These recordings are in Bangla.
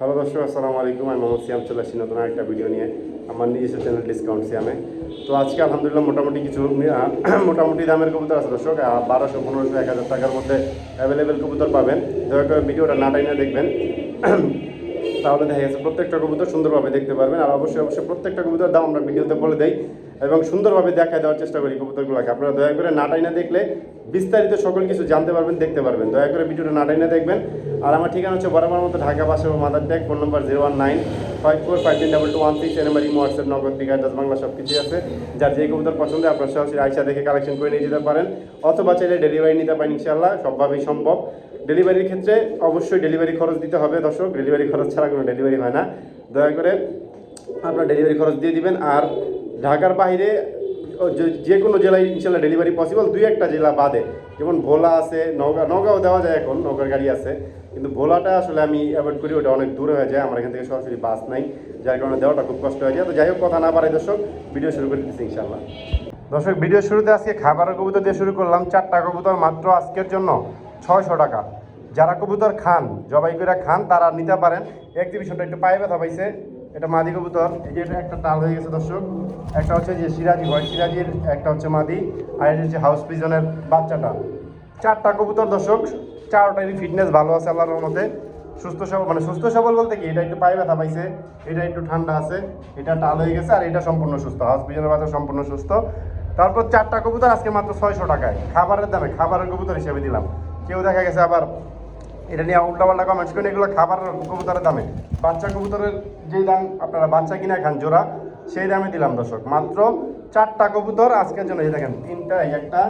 হ্যালো দর্শক, আসসালামু আলাইকুম। আমি মোহাম্মদ সিয়াম চলে আসছি নতুন একটা ভিডিও নিয়ে। আমার নিজস্ব চ্যানেল ডিসকাউন্ট সিয়ামে তো আজকে আলহামদুলিল্লাহ মোটামুটি কিছু মোটামুটি দামের কবুতর আছে দর্শক। বারোশো, পনেরোশো, এক হাজার টাকার মধ্যে অ্যাভেলেবেল কবুতর পাবেন। দয়া ভিডিওটা না টাইনা দেখবেন। তাহলে দেখা গেছে প্রত্যেকটা কবুতর সুন্দরভাবে দেখতে পারবেন। আর অবশ্যই অবশ্যই প্রত্যেকটা কবুতর দাম আমরা ভিডিওতে বলে দেই। এবং সুন্দরভাবে দেখায় দেওয়ার চেষ্টা করি কবুতরগুলোকে। আপনারা দয়া করে নাটাই না দেখলে বিস্তারিত সকল কিছু জানতে পারবেন, দেখতে পারবেন। দয়া করে ভিডিওটা নাটাই না দেখবেন। আর আমার ঠিকানা হচ্ছে বরাবর মতো ঢাকা ও Madartek, phone number zero one nine five four five তিন double two one six number imo, WhatsApp, Nagad Digha দশ বাংলা সব কিছুই আছে। যার যে কবুতর পছন্দ আপনার সরাসরি আইসা দেখে কালেকশন করে নিয়ে যেতে পারেন। অথবা চাইলে ডেলিভারি নিতে পারেন ইনশাল্লাহ সবভাবেই সম্ভব। ডেলিভারির ক্ষেত্রে অবশ্যই ডেলিভারি খরচ দিতে হবে দর্শক। ডেলিভারি খরচ ছাড়া কোনো ডেলিভারি হয় না। দয়া করে আপনার ডেলিভারি খরচ দিয়ে দিবেন। আর ঢাকার বাইরে যে- কোনো জেলায় ইনশাল্লাহ ডেলিভারি পসিবল দুই একটা জেলা বাদে। যেমন ভোলা আছে নগা নগাঁও দেওয়া যায় এখন নগর গাড়ি আছে। কিন্তু ভোলাটা আসলে আমি অ্যাভয়েড করি, ওটা অনেক দূরে হয়ে যায়। আমার এখান থেকে সরাসরি বাস নাই, যার কারণে দেওয়াটা খুব কষ্ট হয়ে যায়। তো যাই হোক, কথা না পারে দর্শক ভিডিও শুরু করে দিচ্ছি ইনশাল্লাহ। দর্শক ভিডিও শুরুতে আজকে খাবারের কবুতর দিয়ে শুরু করলাম। চারটা কবুতর মাত্র আজকের জন্য ছয়শো টাকা। যারা কবুতর খান, জবাই করে খান, তারা নিতে পারেন। এক্সিবিশনটা একটু পায়ে ব্যথা পাইছে। এটা মাদি কবুতর, এই যে এটা একটা টাল হয়ে গেছে দর্শক। একটা হচ্ছে যে সিরাজি হোয়াইট সিরাজির একটা হচ্ছে মাদি, আর এটা হচ্ছে হাউস পিজনের বাচ্চাটা। চারটা কবুতর দর্শক, চারটারই ফিটনেস ভালো আছে আল্লাহর রহমতে। সুস্থ সবল মানে সুস্থ সবল বলতে কি, এটা একটু পায়ে ব্যথা পাইছে, এটা একটু ঠান্ডা আছে, এটা টাল হয়ে গেছে, আর এটা সম্পূর্ণ সুস্থ, হাউস পিজনের বাচ্চা সম্পূর্ণ সুস্থ। তারপর চারটা কবুতর আজকে মাত্র ছয়শো টাকায়, খাবারের দামে, খাবারের কবুতর হিসেবে দিলাম। কেউ দেখা গেছে আবার এটা নিয়ে উল্টাপাল্টা কমেন্টস করেন, এগুলো খাবার কবুতরের দামে। বাচ্চা কবুতরের যেই দাম আপনারা বাচ্চা কিনা খান, জোড়া, সেই দামে দিলাম দর্শক। মাত্র চারটা কবুতর আজকের জন্য, এই দেখেন, তিনটা, এই একটা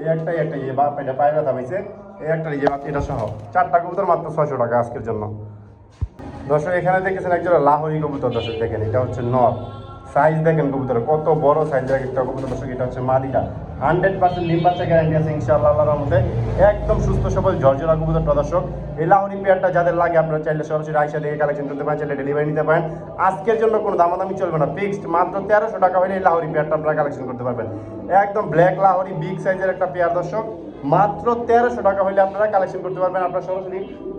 এই একটা একটা, এই বাপ, এটা পায়ে ব্যথা পাইছে, এই একটা ইয়ে বাপ, এটা সহ। চারটা কবুতর মাত্র ছয়শো টাকা আজকের জন্য। দর্শক, এখানে দেখেছেন একজন লাহোরি কবুতর, দর্শক, দেখেন, এটা হচ্ছে নর। সাইজ দেখেন কবুতর কত বড় সাইজের একটা কবুতর, দর্শক, এটা হচ্ছে মাদিটা হান্ড্রেড পার্সেন্ট ডিম বাচ্চা গ্যারান্টি আছে ইনশাআল্লাহ মধ্যে একদম সুস্থ, সবল, ঝরঝরা কবুতর দর্শক এই লাহোরি পেয়ারটা যাদের লাগে আপনারা চাইলে সরাসরি আইসা দেখে কালেকশন করতে পারেন, চাইলে ডেলিভারি নিতে পারেন। আজকের জন্য কোনো দামাদামি চলবে না। ফিক্সড মাত্র তেরোশো টাকা হলে এই লাহরি পেয়ারটা আপনারা কালেকশন করতে পারবেন। একদম ব্ল্যাক লাহরি বিগ সাইজের একটা পেয়ার দর্শক। মাত্র তেরোশো টাকা হলে আপনারা কালেকশন করতে পারবেন। আপনারা সরাসরি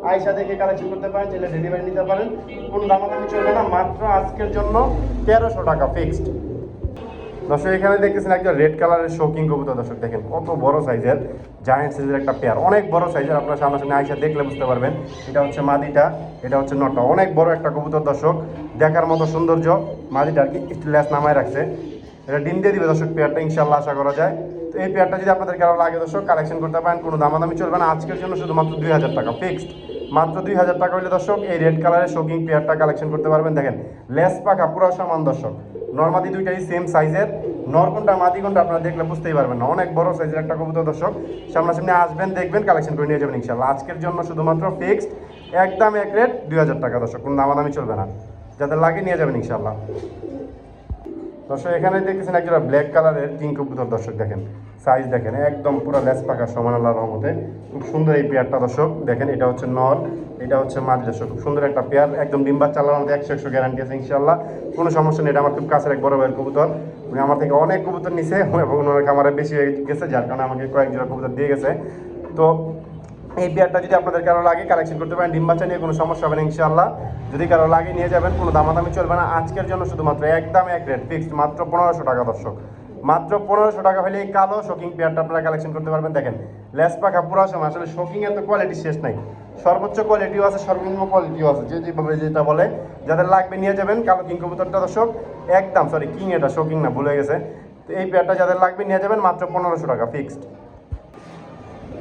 আইসা দেখে কালেকশন করতে পারেন, চাইলে ডেলিভারি নিতে পারেন। কোনো দামাদামি চলবে না। মাত্র আজকের জন্য তেরোশো টাকা ফিক্সড দর্শক, এখানে দেখতেছেন একটা রেড কালারের শোকিং কবুতর। দর্শক, দেখেন কত বড় সাইজের জায়ান্ট সাইজের একটা পেয়ার অনেক বড় সাইজের, আপনার সামনাসামনি আইসা দেখলে বুঝতে পারবেন। এটা হচ্ছে মাদিটা, এটা হচ্ছে নটটা। অনেক বড় একটা কবুতর, দর্শক। দেখার মতো সৌন্দর্য মাদিটা আর কি একটু ল্যাস নামায় রাখছে। এটা ডিম দিয়ে দিবে দর্শক পেয়ারটা ইনশাল্লাহ আশা করা যায়। তো এই পেয়ারটা যদি আপনাদের কারও লাগে দর্শক কালেকশন করতে পারেন, কোনো দামাদামি চলবে না। আজকের জন্য শুধুমাত্র দুই হাজার টাকা ফিক্সড মাত্র দুই হাজার টাকা হলে দর্শক, এই রেড কালারের শোকিং পেয়ারটা কালেকশন করতে পারবেন। দেখেন, লেস পাকা, পুরো সমান দর্শক। নর্মাদি দুইটাই সেম সাইজের নর কোনটা, মাদি কোনটা আপনারা দেখলে বুঝতেই পারবেন না। অনেক বড় সাইজের একটা কবুতর, দর্শক। সামনাসামনি আসবেন, দেখবেন কালেকশন করে নিয়ে যাবেন ইনশাল্লাহ আজকের জন্য শুধুমাত্র ফিক্সড একদম এক রেট দুই হাজার টাকা, দর্শক। কোনো দামাদামি চলবে না। যাদের লাগে নিয়ে যাবেন ইনশাল্লাহ দর্শক, এখানে দেখতেছেন একটা ব্ল্যাক কালারের কিং কবুতর। দর্শক দেখেন সাইজ দেখেন, একদম পুরো লেস পাকা সমান আল্লাহর রহমতে। খুব সুন্দর এই পেয়ারটা দর্শক, দেখেন, এটা হচ্ছে নর, এটা হচ্ছে মাদি দর্শক, খুব সুন্দর একটা পেয়ার একদম ডিম্বার চালানোর একশো একশো গ্যারান্টি আছে ইনশাল্লাহ কোনো সমস্যা নেই, এটা আমার খুব কাছের এক বড় ভাইয়ের কবুতর। উনি আমার থেকে অনেক কবুতর নিছে, এবং ওনার খামারে বেশি হয়ে গেছে, যার কারণে আমাকে কয়েক জোড়া কবুতর দিয়ে গেছে। তো এই পেয়ারটা যদি আপনাদের কারও লাগে কালেকশন করতে পারেন, ডিম বাচ্চা নিয়ে কোনো সমস্যা হবে না ইনশাল্লাহ যদি কারও লাগে, নিয়ে যাবেন, কোনো দামাদামি চলবে না। আজকের জন্য শুধুমাত্র একদম এক রেট ফিক্সড মাত্র পনেরোশো টাকা দর্শক। মাত্র পনেরোশো টাকা হলে এই কালো শোকিং পেয়ারটা আপনারা কালেকশন করতে পারবেন। দেখেন, লেস পাখা পুরো সময় আসলে শোকিং এর তো কোয়ালিটি শেষ নাই। সর্বোচ্চ কোয়ালিটিও আছে, সর্বনিম্ন কোয়ালিটিও আছে, যে যেভাবে যেটা বলে। যাদের লাগবে, নিয়ে যাবেন কালো কিং কবুতরটা দর্শক। একদম সরি কিং এটা শোকিং না, ভুলে গেছে। তো এই পেয়ারটা যাদের লাগবে, নিয়ে যাবেন মাত্র পনেরোশো টাকা ফিক্সড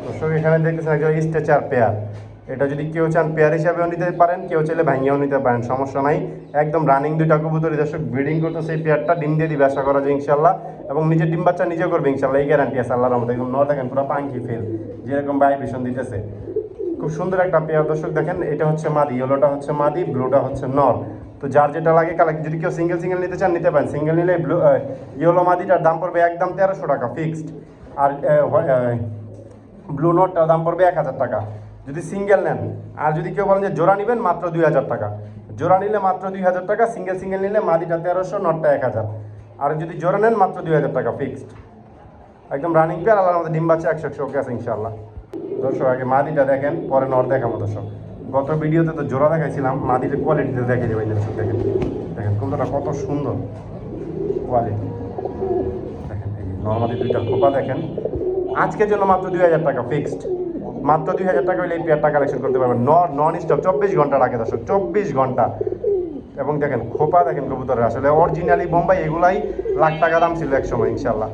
দর্শক এখানে দেখতেছেন একজন স্ট্রেচার পেয়ার। এটা যদি কেউ চান পেয়ার হিসাবেও নিতে পারেন, কেউ চাইলে ভাঙিয়েও নিতে পারেন, সমস্যা নাই। একদম রানিং দুইটা কবুতরি দর্শক ব্রিডিং করতে সেই পেয়ারটা, ডিম দিয়ে দিবে, আশা করা যায় ইনশাল্লাহ এবং নিজের ডিম বাচ্চা নিজে করবে ইনশাল্লাহ এই গ্যারান্টি আছে আল্লাহর মতো একদম নর দেখেন পুরো পাঙ্কি ফেল যেরকম ভাইব্রেশন দিতেছে। খুব সুন্দর একটা পেয়ার দর্শক দেখেন, এটা হচ্ছে মাদি ইয়েলোটা হচ্ছে মাদি ব্লুটা হচ্ছে নর তো যার যেটা লাগে কালে যদি কেউ সিঙ্গেল সিঙ্গেল নিতে চান, নিতে পারেন। সিঙ্গেল নিলে ব্লু ইয়েলো মাদিটার দাম পড়বে একদম তেরোশো টাকা ফিক্সড আর ব্লু নোটটার দাম পড়বে এক হাজার টাকা। যদি সিঙ্গেল নেন, আর যদি কেউ বলেন যে জোড়া নেবেন, মাত্র দুই হাজার টাকা। জোড়া নিলে মাত্র দুই হাজার টাকা, সিঙ্গেল সিঙ্গেল নিলে মাদিটা তেরোশো, নটটা এক হাজার। আর যদি জোড়া নেন, মাত্র দুই হাজার টাকা ফিক্সড একদম রানিং পেয়ার আল্লাহর আমাদের ডিম বাচ্চা একশো একশো ওকে আছে ইনশাল্লাহ দর্শক, আগে মাদিটা দেখেন, পরে নর দেখাবো দর্শক। গত ভিডিওতে তো জোড়া দেখাইছিলাম, মাদির কোয়ালিটিতে দেখে যাবেন দর্শক, দেখেন। দেখেন কবুতরটা কত সুন্দর। কোয়ালিটি দেখেন, এই নর্মালি দুইটা খোপা দেখেন। আজকের জন্য মাত্র দুই হাজার টাকা ফিক্সড মাত্র দুই হাজার টাকা হলে এই পেয়ারটা কালেকশন করতে পারবেন। নন স্টপ চব্বিশ ঘণ্টা রাখে দর্শক, চব্বিশ ঘণ্টা। এবং দেখেন, খোপা দেখেন কবুতরের আসলে অরিজিনালি বোম্বাই এগুলাই লাখ টাকা দাম ছিল এক সময় ইনশাল্লাহ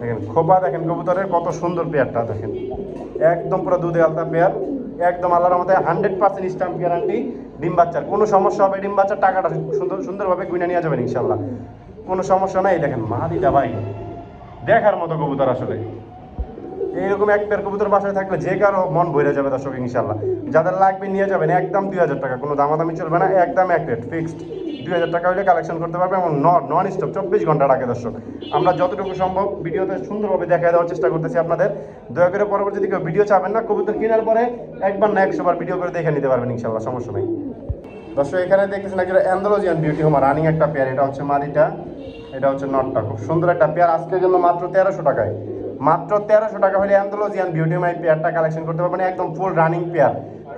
দেখেন, খোপা দেখেন কবুতরের, কত সুন্দর পেয়ারটা দেখেন। একদম পুরো দুধে আলতা পেয়ার একদম আল্লাহর মধ্যে হান্ড্রেড পার্সেন্ট স্টাম্প গ্যারান্টি ডিম বাচ্চার। কোনো সমস্যা হবে, ডিম বাচ্চার টাকাটা সুন্দর, সুন্দরভাবে গুনে নিয়ে যাবেন ইনশাল্লাহ কোনো সমস্যা নাই, দেখেন মাদিটা ভাই, দেখার মতো কবুতর আসলে। এইরকম এক পেয়ার কবুতর বাসায় থাকলে যে কারও মন ভরে যাবে দর্শক ইনশাল্লাহ যাদের লাগবে নিয়ে যাবেন, একদম দুই হাজার টাকা। কোনো দামাদামি চলবে না, একদম এক রেট, ফিক্সড। দুই হাজার টাকা হলে কালেকশন করতে পারবে এবং নন স্টপ চব্বিশ ঘণ্টা রাখে দর্শক। আমরা যতটুকু সম্ভব ভিডিওতে সুন্দরভাবে দেখা দেওয়ার চেষ্টা করতেছি আপনাদের। দয়া করে পরবর্তীতে কেউ ভিডিও চাবেন না, কবুতর কেনার পরে একবার না একশো বার ভিডিও করে দেখে নিতে পারবেন ইনশাল্লাহ সমস্যা নেই। দর্শক, এখানে দেখতেছেন একটা অ্যান্ডোলজিয়ান বিউটি হোমা রানিং একটা পেয়ার, এটা হচ্ছে মাদিটা, এটা হচ্ছে নটটা। খুব সুন্দর একটা পেয়ার, আজকের জন্য মাত্র তেরোশো টাকায়। মাত্র তেরোশো টাকা হলে অ্যান্ডোলজিয়ান বিউটি পেয়ারটা কালেকশন করতে পারবেন, একদম full running pair.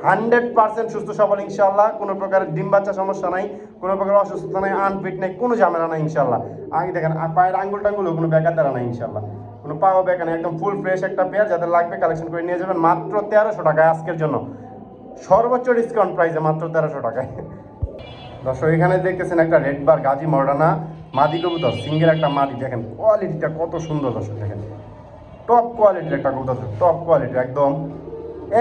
Hundred percent সুস্থ সবল ইনশাল্লাহ কোনো প্রকার ডিম বাচ্চা সমস্যা নাই, কোনো প্রকার অসুস্থতা নাই আনফিট নেই, কোনো ঝামেলা নাই ইনশাল্লাহ আগে দেখেন পায়ের আঙ্গুল টাঙ্গুলো কোনো বেকার দ্বারা নাই ইনশাল্লাহ কোনো পাওয়া বেকার নেই, একদম ফুল ফ্রেশ একটা পেয়ার, যাদের লাগবে কালেকশন করে নিয়ে যাবেন মাত্র তেরোশো টাকায় আজকের জন্য। সর্বোচ্চ ডিসকাউন্ট প্রাইসে মাত্র তেরোশো টাকায়। দর্শক, এখানে দেখতেছেন একটা রেড বার গাজী মর্ডানা, মাদি কবুতর সিঙ্গেল একটা মাদি। দেখেন কোয়ালিটিটা কত সুন্দর দর্শক, দেখেন। টপ কোয়ালিটির একটা কবুতর টপ কোয়ালিটি একদম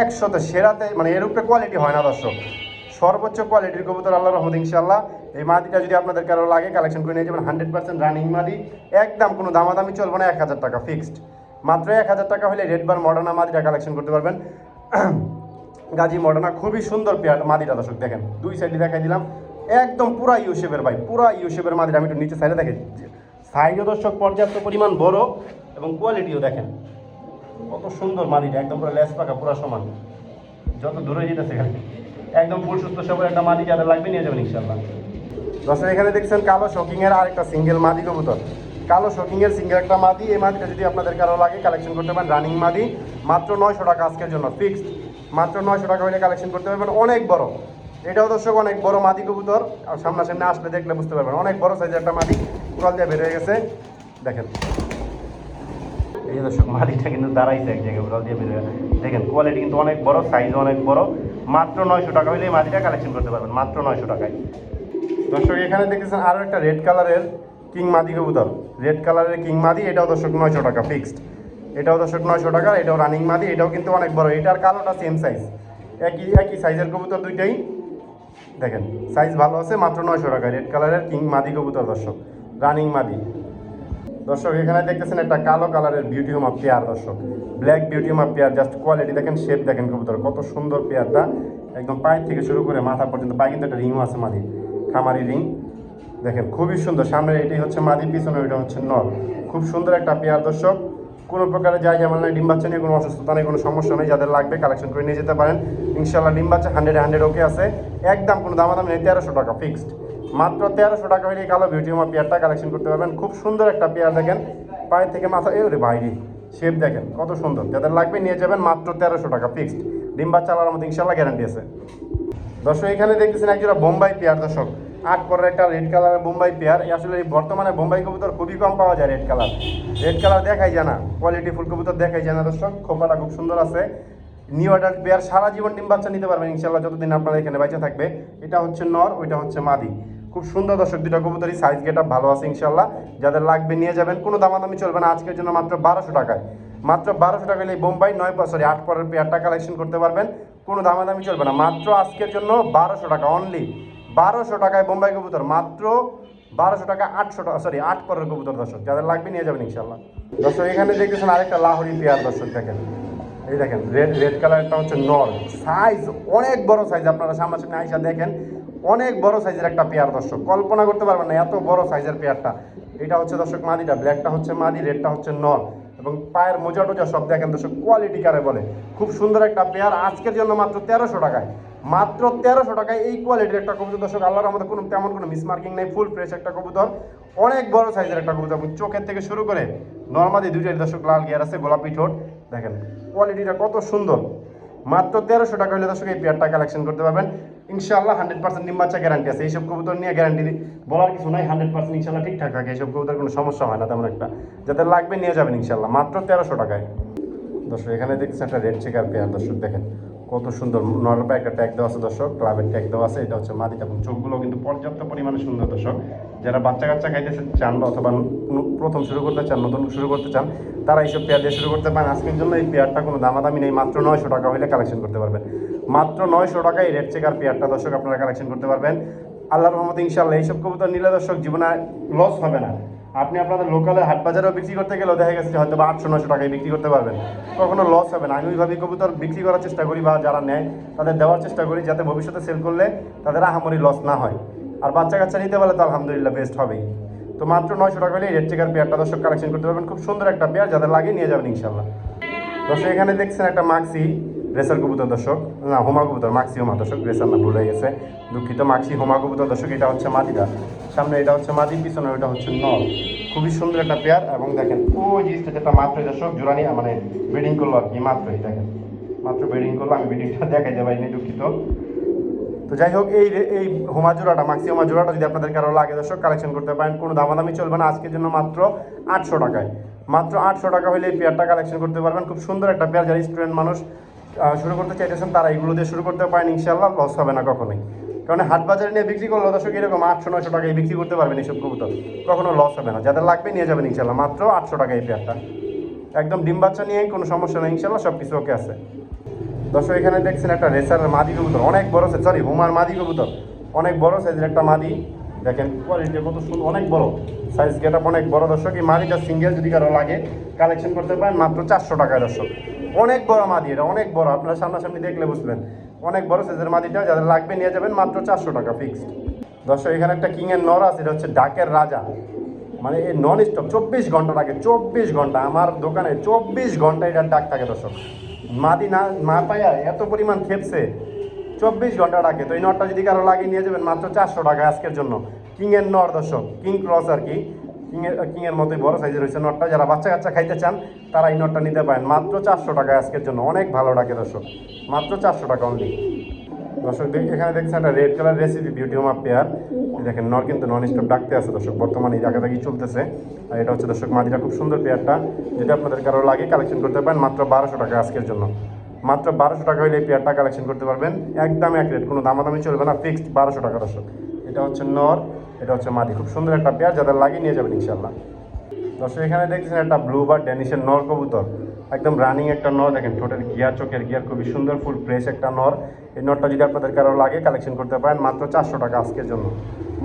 একশোতে সেরাতে মানে এর উপরে কোয়ালিটি হয় না দর্শক। সর্বোচ্চ কোয়ালিটির কবুতর আল্লাহ রহমদ ইনশাল্লাহ এই মাদিটা যদি আপনাদের কারও লাগে কালেকশন করে নিয়ে যাবেন। হান্ড্রেড পার্সেন্ট রানিং মাদি একদম কোনো দামাদামি চলবে না, এক হাজার টাকা ফিক্সড মাত্র এক হাজার টাকা হলে রেড বার মডার্না মাদিটা কালেকশন করতে পারবেন। গাজী মডার্না খুবই সুন্দর পেয়ার মাদিটা দর্শক, দেখেন। দুই সাইডে দেখাই দিলাম। একদম পুরা ইউশেপের ভাই, পুরা ইউশেপের মাদিটা আমি একটু নিচে সাইডে দেখে সাইজও দর্শক পর্যাপ্ত পরিমাণ বড় এবং কোয়ালিটিও দেখেন। কত সুন্দর মাদিটা একদম পুরো লেস পাকা, পুরো সমান। যত দূরে যেতেছে এখানে, একদম ফুল সুস্থ একটা মাদি যাদের লাগবে নিয়ে যাবেন ইনশাল্লাহ দর্শক, এখানে দেখছেন কালো শকিং এর আরেকটা সিঙ্গেল মাদি কবুতর। কালো শকিং এর সিঙ্গেল একটা মাদি, এই মাদিটা যদি আপনাদের কারও লাগে কালেকশন করতে পারেন রানিং মাদি। মাত্র নয়শো টাকা আজকের জন্য ফিক্সড মাত্র নয়শো টাকা হলে কালেকশন করতে পারবেন, অনেক বড়। এটাও দর্শক, অনেক বড় মাদি কবুতর। আর সামনাসামনি আসলে দেখলে বুঝতে পারবেন, অনেক বড় সাইজের একটা মাদি কুড়াল দিয়ে বের হয়ে গেছে। দেখেন। এই দর্শক মাদিটা কিন্তু দাঁড়াইছে এক জায়গায় উড়াল দিয়ে বের গেছে। দেখেন কোয়ালিটি কিন্তু অনেক বড় সাইজ অনেক বড়। মাত্র নয়শো টাকা হলে এই মাদিটা কালেকশন করতে পারবেন, মাত্র নয়শো টাকায়। দর্শক, এখানে দেখতেছেন আরও একটা রেড কালারের কিং মাদি কবুতর। রেড কালারের কিং মাদি, এটাও দর্শক নয়শো টাকা ফিক্সড এটাও দর্শক নয়শো টাকা, এটাও রানিং মাদি, এটাও কিন্তু অনেক বড়। এটার কালোটা সেম সাইজ একই একই সাইজের কবুতর দুইটাই। দেখেন সাইজ ভালো আছে, মাত্র নয়শো টাকা রেড কালারের কিং মাদি কবুতর দর্শক রানিং মাদি। দর্শক, এখানে দেখতেছেন একটা কালো কালারের বিউটি হোমা পেয়ার দর্শক। Black beauty homer pair just quality দেখেন শেপ দেখেন কবুতর। কত সুন্দর পেয়ারটা একদম পায়ের থেকে শুরু করে মাথা পর্যন্ত, পায়ে কিন্তু একটা রিংও আছে মাদি খামারি রিং। দেখেন, খুবই সুন্দর। সামনে এটাই হচ্ছে মাদি পিছনে ওইটা হচ্ছে নর। খুব সুন্দর একটা পেয়ার দর্শক। কোনো প্রকারের যাই যেমন ডিম বাচ্চা নিয়ে কোনো অসুস্থতা নেই, কোনো সমস্যা নেই, যাদের লাগবে কালেকশন করে নিয়ে যেতে পারেন। ইনশাল্লাহ ডিম বাচ্চা হান্ড্রেড হান্ড্রেড ওকে আছে। একদম কোনো দামাদামি নেই, তেরোশো টাকা ফিক্সড মাত্র তেরোশো টাকা হলে কালো বিউটি হোমা পেয়ারটা কালেকশন করতে পারবেন। খুব সুন্দর একটা পেয়ার দেখেন। পায়ের থেকে মাথা এ বাইরে শেপ দেখেন, কত সুন্দর। যাদের লাগবে নিয়ে যাবেন, মাত্র তেরোশো টাকা ফিক্সড ডিম আলার মধ্যে ইনশাল্লাহ গ্যারান্টি আছে। দর্শক, এখানে দেখতেছেন একজোড়া বোম্বাই পেয়ার, দর্শক। আট পরের একটা রেড কালারের বোম্বাই পেয়ার। আসলে বর্তমানে বোম্বাই কবুতর খুবই কম পাওয়া যায় রেড কালার রেড কালার দেখাই যায় না। কোয়ালিটি ফুল কবুতর দেখাই যায় না, দর্শক। খোপাটা খুব সুন্দর আছে। নিউ অ্যাডাল্ট পেয়ার, সারা জীবন ডিম বাচ্চা নিতে পারবেন ইনশাল্লাহ যতদিন আপনারা এখানে বাচ্চা থাকবে, এটা হচ্ছে নর, ওইটা হচ্ছে মাদি। খুব সুন্দর দর্শক দুটা কবুতরই সাইজ গেট ভালো আছে ইনশাল্লাহ যাদের লাগবে নিয়ে যাবেন, কোনো দামাদামি চলবে না। আজকের জন্য মাত্র বারোশো টাকায়। মাত্র বারোশো টাকা এই বোম্বাই নয় সরি আট পরের পেয়ারটা কালেকশন করতে পারবেন। কোনো দামাদামি চলবে না। মাত্র আজকের জন্য বারোশো টাকা অনলি বারোশো টাকায় বোম্বাই কবুতর। মাত্র বারোশো টাকা আটশো টাকা সরি আট পরের কবুতর দর্শক। যাদের লাগবে নিয়ে যাবেন ইনশাল্লাহ দর্শক, এখানে দেখতেছেন আরেকটা লাহোরি পেয়ার দর্শক দেখেন। এই দেখেন রেড রেড কালারটা হচ্ছে নর। সাইজ অনেক বড় সাইজ আপনারা সামনাসামনি আইসা দেখেন। অনেক বড় সাইজের একটা পেয়ার, দর্শক। কল্পনা করতে পারবেন না, এত বড় সাইজের পেয়ারটা। এটা হচ্ছে, দর্শক, মাদিটা। ব্ল্যাকটা হচ্ছে মাদি রেডটা হচ্ছে নর এবং পায়ের মোজা টোজা সব দেখেন, দর্শক কোয়ালিটি কারে বলে। খুব সুন্দর একটা পেয়ার, আজকের জন্য মাত্র তেরোশো টাকায়। মাত্র তেরোশো টাকায় এই কোয়ালিটির একটা কবুতর, দর্শক, আল্লাহর আমাদের কোনো তেমন কোনো মিসমার্কিং নেই ফুল ফ্রেশ একটা কবুতর। অনেক বড় সাইজের একটা কবুতর। এবং চোখের থেকে শুরু করে নর্মালি দুইটাই দর্শক, লাল গিয়ার আছে, গোলাপি ঠোঁট। দেখেন কোয়ালিটিটা কত সুন্দর। মাত্র তেরোশো টাকা হলে দর্শক এই পেয়ারটা কালেকশন করতে পারবেন। ইনশাল্লাহ হান্ড্রেড পার্সেন্ট ডিম গ্যারান্টি আছে। এইসব কবুতর নিয়ে গ্যারান্টি বলার কিছু নাই, হান্ড্রেড পার্সেন্ট ইনশাল্লাহ ঠিকঠাক থাকে। এইসব কবুতর কোনো সমস্যা হয় না তেমন একটা। যাদের লাগবে নিয়ে যাবেন ইনশাল্লাহ মাত্র তেরোশো টাকায়। দর্শক, এখানে দেখছেন একটা রেড চেকার পেয়ার দর্শক, দেখেন। কত সুন্দর নর্মাল একটা ট্যাগ দেওয়া আছে দর্শক, ক্লাবের ট্যাগ দেওয়া আছে, এটা হচ্ছে মাদিটা এবং চোখগুলো কিন্তু পর্যাপ্ত পরিমাণে সুন্দর দর্শক। যারা বাচ্চা কাচ্চা খাইতেছে, চান বা অথবা প্রথম শুরু করতে চান, নতুন শুরু করতে চান, তারা এইসব পেয়ার দিয়ে শুরু করতে পারেন। আজকের জন্য এই পেয়ারটা কোনো দামাদামি নেই, মাত্র নয়শো টাকা হলে কালেকশন করতে পারবেন। মাত্র নয়শো টাকায় এই রেড চেকার পেয়ারটা দর্শক আপনারা কালেকশন করতে পারবেন। আল্লাহর রহমতে ইনশাল্লাহ এইসব কবুতর নিলে দর্শক জীবনে লস হবে না। আপনি আপনাদের লোকালে হাট বাজারেও বিক্রি করতে গেলেও দেখা গেছে হয়তো বা আটশো নশো টাকায় বিক্রি করতে পারবেন। কখনো লস হবে না। আমি ওইভাবে কবুতর বিক্রি করার চেষ্টা করি বা যারা নেয়, তাদের দেওয়ার চেষ্টা করি যাতে ভবিষ্যতে সেল করলে তাদের আহামরি লস না হয়। আর বাচ্চা কাচ্চা নিতে পারলে তো আলহামদুলিল্লাহ বেস্ট হবেই। তো মাত্র নয়শো টাকা হলে রেড চেকার পেয়ারটা দর্শক কালেকশন করতে পারবেন। খুব সুন্দর একটা পেয়ার যাদের লাগে নিয়ে যাবেন ইনশাল্লাহ দর্শক, এখানে দেখছেন একটা মাক্সি রেসার কবুতর দর্শক। না হোমা কবুতর মাক্সি হোমা দর্শক। রেসার না, ভুলে গেছে। দুঃখিত মাক্সি হোমা কবুতর দর্শক, এটা হচ্ছে মাদিটা সামনে এটা হচ্ছে মাদি পিছনে ওটা হচ্ছে নল। খুবই সুন্দর একটা পেয়ার এবং দেখেন, ওই জিনিসটা যেটা মাত্রই দর্শক জোড়ানি মানে ব্রিডিং করল আর কি, মাত্রই, দেখেন। মাত্র ব্রিডিং করল, আমি ব্রিডিংটা দেখাই দেবাই দুঃখিত। তো যাই হোক, এই এই হোমা জোড়াটা মাক্সি হোমা জোড়াটা যদি আপনাদের কারও লাগে, দর্শক কালেকশন করতে পারেন, কোনো দামাদামি চলবে না, আজকের জন্য মাত্র আটশো টাকায়। মাত্র আটশো টাকা হলে এই পেয়ারটা কালেকশন করতে পারবেন, খুব সুন্দর একটা পেয়ার, যারা স্টুডেন্ট মানুষ শুরু করতে চাইতেছেন, তারা এইগুলো দিয়ে শুরু করতে পারেন ইনশাল্লাহ লস হবে না কখনোই। কারণ হাট বাজারে নিয়ে বিক্রি করলে দর্শক এরকম আটশো, নয়শো টাকায় বিক্রি করতে পারবেন এইসব কবুতর। কখনো লস হবে না। যাদের লাগবে নিয়ে যাবেন ইনশাল্লাহ মাত্র আটশো টাকা এই পেয়ারটা একদম ডিম বাচ্চা নিয়ে কোনো সমস্যা নেই ইনশাল্লাহ সব কিছু ওকে আছে। দর্শক, এখানে দেখছেন একটা রেসার মাদি কবুতর। অনেক বড় সাইজ সরি হুমার মাদি কবুতর। অনেক বড় সাইজের একটা মাদি। দেখেন কোয়ালিটি কত সুন্দর, অনেক বড়। সাইজ গেট অনেক বড়। দর্শক, এই মাদিটা সিঙ্গেল যদি কারও লাগে কালেকশন করতে পারেন মাত্র চারশো টাকায় দর্শক। অনেক বড় মাদি এটা, অনেক বড়। আপনারা সামনাসামনি দেখলে বুঝবেন। অনেক বড় সাইজের মাদিটা যাদের লাগবে নিয়ে যাবেন মাত্র চারশো টাকা ফিক্সড দর্শক, এখানে একটা কিংয়ের নর আছে, এটা হচ্ছে ডাকের রাজা। মানে এই নন স্টপ চব্বিশ ঘণ্টা থাকে চব্বিশ ঘণ্টা। আমার দোকানে চব্বিশ ঘণ্টা এটার ডাক থাকে দর্শক। মাদি না মা পায়া এত পরিমাণ খেপছে। চব্বিশ ঘণ্টা ডাকে, তো এই নটটা যদি কারও লাগিয়ে নিয়ে যাবেন মাত্র চারশো টাকা আজকের জন্য। কিংয়ের নর দর্শক কিং ক্রস আর কি। কিংয়ের কিংয়ের মতোই বড় সাইজের হয়েছে নটটা। যারা বাচ্চা কাচ্চা খাইতে চান, তারা এই নটটা নিতে পারেন। মাত্র চারশো টাকা আজকের জন্য। অনেক ভালো ডাকে দর্শক। মাত্র চারশো টাকা অনলি দর্শক এখানে দেখছেন একটা red colour recipe beauty homer pair দেখেন, নর কিন্তু নন স্টপ ডাকতে আছে দর্শক। বর্তমানে এই জায়গাটাকি চলতেছে। আর এটা হচ্ছে দর্শক মাদিটা খুব সুন্দর পেয়ারটা যদি আপনাদের কারও লাগে কালেকশন করতে পারেন। মাত্র বারোশো টাকা আজকের জন্য। মাত্র বারোশো টাকা হলে এই পেয়ারটা কালেকশন করতে পারবেন। একদম এক রেট কোনো দামাদামি চলবে না। ফিক্সড বারোশো টাকা দর্শক। এটা হচ্ছে নর। এটা হচ্ছে মাদি। খুব সুন্দর একটা পেয়ার, যাদের লাগিয়ে নিয়ে যাবেন ইনশাল্লাহ দর্শক, এখানে দেখছেন একটা ব্লু বা ড্যানিশের নর কবুতর। একদম রানিং একটা নর, দেখেন টোটাল গিয়ার, চোখের গিয়ার, খুবই সুন্দর, ফুল ফ্রেশ একটা নর। এই নটটা যদি আপনাদের কারও লাগে, কালেকশন করতে পারেন, মাত্র চারশো টাকা আজকের জন্য।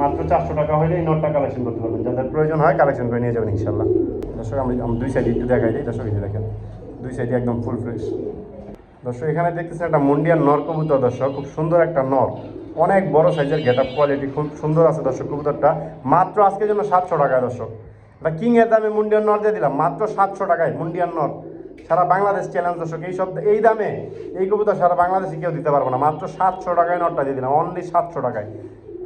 মাত্র চারশো টাকা হলে এই নটটা কালেকশন করতে পারবেন। যাদের প্রয়োজন হয়, কালেকশন করে নিয়ে যাবেন ইনশাল্লাহ দর্শক, আমি আমি দুই সাইডে একটু দেখাই দিই। দর্শক দেখেন, দুই সাইডে একদম ফুল ফ্রেশ। দর্শক, এখানে দেখতেছেন একটা মুন্ডিয়ান নর কবুতর। দর্শক, খুব সুন্দর একটা নর। অনেক বড় সাইজের গেট আপ কোয়ালিটি খুব সুন্দর আছে দর্শক কবুতরটা। মাত্র আজকের জন্য সাতশো টাকায় দর্শক। এটা কিংয়ের দামে মুন্ডিয়ান নর দিয়ে দিলাম, মাত্র সাতশো টাকায় মুন্ডিয়ান নর। সারা বাংলাদেশ চ্যালেঞ্জ দর্শক, এই সব এই দামে এই কবুতর সারা বাংলাদেশে কেউ দিতে পারব না। মাত্র সাতশো টাকায় নটটা দিয়ে দিলাম অনলি সাতশো টাকায়।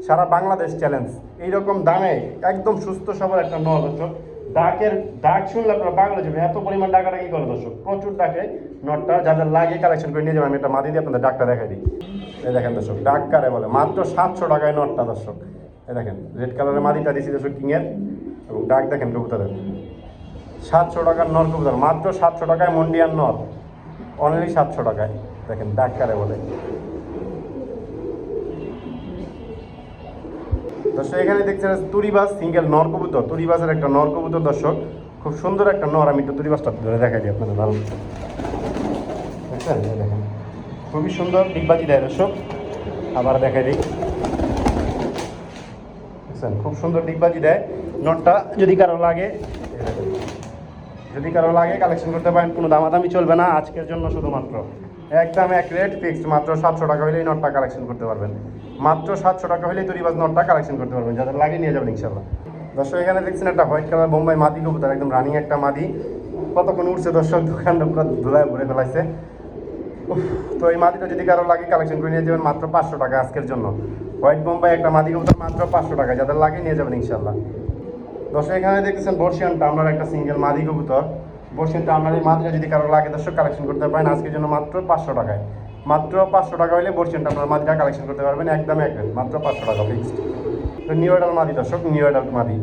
সারা বাংলাদেশ চ্যালেঞ্জ এইরকম দামে একদম সুস্থ সবল একটা নর দর্শক। ডাকের, ডাক শুনলে আপনারা পাগল যাবে এত পরিমাণ ডাকাটা কি করে দর্শক, প্রচুর ডাকে, নটটা যাদের লাগে কালেকশন করে নিয়ে যাবেন, আমি একটা মাদি দিয়ে আপনাদের ডাকটা দেখাই দিই। এই দেখেন দর্শক, ডাক কারে বলে? মাত্র সাতশো টাকায় নটটা দর্শক। এই দেখেন রেড কালারের মাদিটা দিয়েছি দর্শক কিংয়ের এবং ডাক দেখেন কবুতরের। সাতশো টাকার নর কবুতর, মাত্র সাতশো টাকায় মন্ডিয়ার নর অনলি সাতশো টাকায়। দেখেন, ডাক কারে বলে? দর্শক এখানে দেখছেন তুরিবাস সিঙ্গেল নর কবুতর। তুরিবাসের একটা নর কবুতর, দর্শক। খুব সুন্দর একটা নর। আমি একটু তুরিবাসটা ধরে দেখাই দিই আপনাদের ভালো দেখছেন? দেখেন। খুবই সুন্দর ডিগবাজি দেয়, দর্শক। আবার দেখা দিই। দেখছেন? খুব সুন্দর ডিগবাজি দেয়। নটটা যদি কারও লাগে যদি কারও লাগে কালেকশন করতে পারেন। কোনো দামাদামি চলবে না। আজকের জন্য শুধুমাত্র। একদম এক রেট ফিক্সড মাত্র সাতশো টাকা হলেই নটটা কালেকশন করতে পারবেন। মাত্র সাতশো টাকা হলেই তৈরি বাস নটটা কালেকশন করতে পারবেন, যাদের লাগে নিয়ে যাবেন ইনশাল্লাহ দর্শক, এখানে দেখছেন একটা হোয়াইট কালার বোম্বাই মাদি কবুতর, একদম রানিং একটা মাদি। কতক্ষণ উঠছে দর্শক দোকানটা পুরো ধুলায় ভরে ফেলাইছে। তো এই মাদিটা যদি কারও লাগে কালেকশন করে নিয়ে যাবেন, মাত্র পাঁচশো টাকা আজকের জন্য। হোয়াইট বোম্বাই একটা মাদি কবুতর, মাত্র পাঁচশো টাকা, যাদের লাগে নিয়ে যাবেন ইনশাল্লাহ দর্শক, এখানে দেখতেছেন বর্ষিয়ান টামলার একটা সিঙ্গেল মাদি কবুতর। বর্ষিয়ান আপনার এই মাদ্রা যদি কারও লাগে দর্শক কালেকশন করতে পারেন আজকের জন্য মাত্র পাঁচশো টাকায়। মাত্র পাঁচশো টাকা হলে বর্ষিয়ানটা আপনার মাদিটা কালেকশন করতে পারবেন, একদম একদম মাত্র পাঁচশো টাকা ফিক্সড নিউ এডাল মাদি দর্শক নিউ এডাল মাদি।